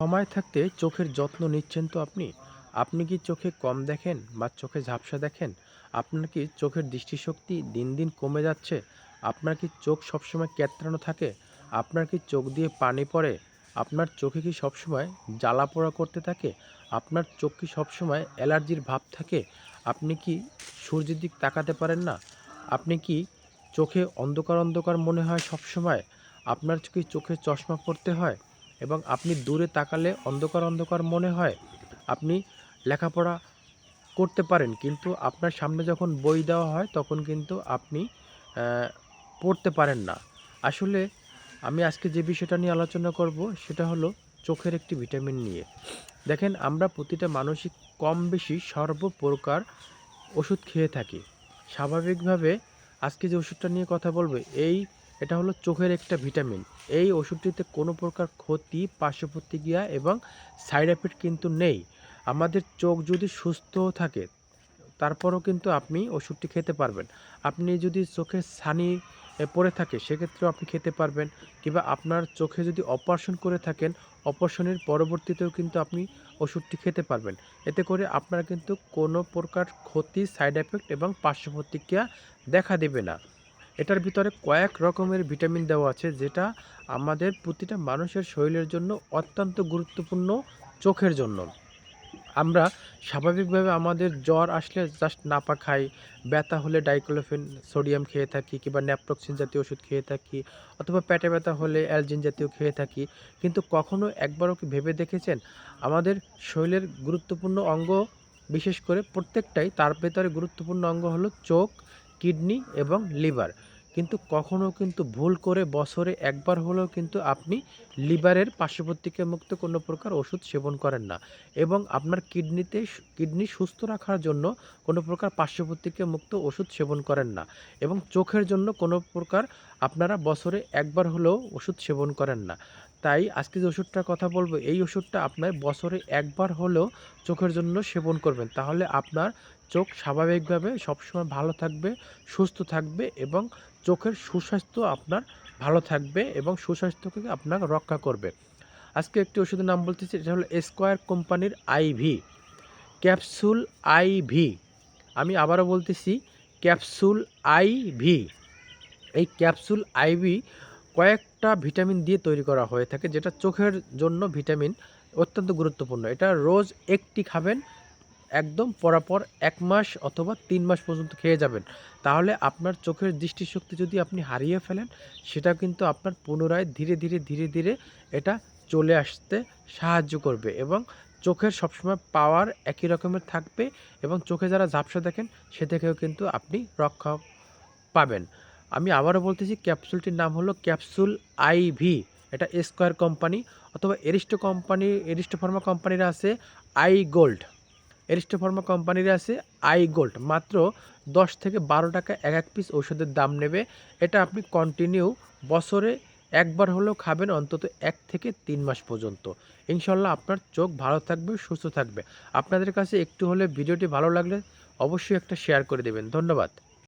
সময় থাকতে চোখের যত্ন নিচ্ছেন তো আপনি? আপনি কি চোখে কম দেখেন বা চোখে ঝাপসা দেখেন? আপনার কি চোখের দৃষ্টিশক্তি দিন দিন কমে যাচ্ছে? আপনার কি চোখ সবসময় ক্যাতরানো থাকে? আপনার কি চোখ দিয়ে পানি পড়ে? আপনার চোখে কি সবসময় জ্বালা পোড়া করতে থাকে? আপনার চোখ কি সবসময় অ্যালার্জির ভাব থাকে? আপনি কি সূর্যের দিক তাকাতে পারেন না? আপনি কি চোখে অন্ধকার অন্ধকার মনে হয় সবসময়? আপনার কি চোখে চশমা পরতে হয়? এবং আপনি দূরে তাকালে অন্ধকার অন্ধকার মনে হয় আপনি লেখাপড়া করতে পারেন, কিন্তু আপনার সামনে যখন বই দেওয়া হয় তখন কিন্তু আপনি পড়তে পারেন না। আসলে আমি আজকে যে বিষয়টা নিয়ে আলোচনা করব সেটা হলো চোখের একটি ভিটামিন নিয়ে। দেখেন, আমরা প্রতিটা মানুষই কম বেশি সর্বপ্রকার ওষুধ খেয়ে থাকি। স্বাভাবিকভাবে আজকে যে ওষুধটা নিয়ে কথা বলব, এই এটা হলো চোখের একটা ভিটামিন। এই ওষুধটিতে কোনো প্রকার ক্ষতি পার্শ্ব প্রতিক্রিয়া এবং সাইড এফেক্ট কিন্তু নেই। আমাদের চোখ যদি সুস্থ থাকে তারপরও কিন্তু আপনি ওষুধটি খেতে পারবেন। আপনি যদি চোখে এ, পড়ে থাকে সেক্ষেত্রেও আপনি খেতে পারবেন। কিংবা আপনার চোখে যদি অপারেশন করে থাকেন অপারেশনের পরবর্তীতেও কিন্তু আপনি ওষুধটি খেতে পারবেন। এতে করে আপনার কিন্তু কোনো প্রকার ক্ষতি সাইড এফেক্ট এবং পার্শ্ব প্রতিক্রিয়া দেখা দেবে না। এটার ভিতরে কয়েক রকমের ভিটামিন দেওয়া আছে, যেটা আমাদের প্রতিটা মানুষের শরীরের জন্য অত্যন্ত গুরুত্বপূর্ণ চোখের জন্য। আমরা স্বাভাবিকভাবে আমাদের জ্বর আসলে জাস্ট নাপা খাই, ব্যথা হলে ডাইক্লোফেন, সোডিয়াম খেয়ে থাকি কিংবা ন্যাপ্রক্সিন জাতীয় ওষুধ খেয়ে থাকি অথবা পেটে ব্যথা হলে অ্যালজিন জাতীয় খেয়ে থাকি। কিন্তু কখনো একবারও কি ভেবে দেখেছেন? আমাদের শরীরের গুরুত্বপূর্ণ অঙ্গ, বিশেষ করে প্রত্যেকটাই তার ভেতরে গুরুত্বপূর্ণ অঙ্গ হলো চোখ, কিডনি এবং লিভার। কিন্তু কখনও কিন্তু ভুল করে বছরে একবার হলেও কিন্তু আপনি লিভারের পার্শ্ববর্তীকে মুক্ত কোনো প্রকার ওষুধ সেবন করেন না। এবং আপনার কিডনিতে কিডনি সুস্থ রাখার জন্য কোনো প্রকার পার্শ্ববর্তীকে মুক্ত ওষুধ সেবন করেন না। এবং চোখের জন্য কোনো প্রকার আপনারা বছরে একবার হলেও ওষুধ সেবন করেন না। তাই আজকে যে ওষুধটার কথা বলব, এই ওষুধটা আপনার বছরে একবার হলেও চোখের জন্য সেবন করবেন। তাহলে আপনার চোখ স্বাভাবিকভাবে সবসময় ভালো থাকবে, সুস্থ থাকবে এবং চোখের সুস্বাস্থ্য আপনার ভালো থাকবে এবং সুস্বাস্থ্যকে আপনার রক্ষা করবে। আজকে একটি ওষুধের নাম বলতেছি, এটা হলো স্কোয়ার কোম্পানির আইভি ক্যাপসুল আইভি আমি আবারও বলতেছি, ক্যাপসুল আইভি এই ক্যাপসুল আইভি কয়েকটা ভিটামিন দিয়ে তৈরি করা হয়ে থাকে, যেটা চোখের জন্য ভিটামিন অত্যন্ত গুরুত্বপূর্ণ। এটা রোজ একটি খাবেন, একদম পরাপর এক মাস অথবা তিন মাস পর্যন্ত খেয়ে যাবেন। তাহলে আপনার চোখের দৃষ্টিশক্তি যদি আপনি হারিয়ে ফেলেন সেটা কিন্তু আপনার পুনরায় ধীরে ধীরে ধীরে ধীরে এটা চলে আসতে সাহায্য করবে এবং চোখের সবসময় পাওয়ার একই রকমের থাকবে এবং চোখে যারা ঝাপসা দেখেন, সে থেকেও কিন্তু আপনি রক্ষা পাবেন। আমি আবারও বলতেছি ক্যাপসুলটির নাম হলো ক্যাপসুল আইভি এটা স্কোয়ার কোম্পানি অথবা এরিস্টো কোম্পানি, এরিস্টো ফার্মা কোম্পানির আছে আই গোল্ড। এরিস্টো ফার্মা কোম্পানির আছে আই গোল্ড। মাত্র দশ থেকে বারো টাকা এক এক পিস ওষুধের দাম নেবে। এটা আপনি কন্টিনিউ বছরে একবার হলেও খাবেন, অন্তত এক থেকে তিন মাস পর্যন্ত। ইনশাল্লাহ আপনার চোখ ভালো থাকবে, সুস্থ থাকবে। আপনাদের কাছে একটু হলে ভিডিওটি ভালো লাগলে অবশ্যই একটা শেয়ার করে দেবেন। ধন্যবাদ।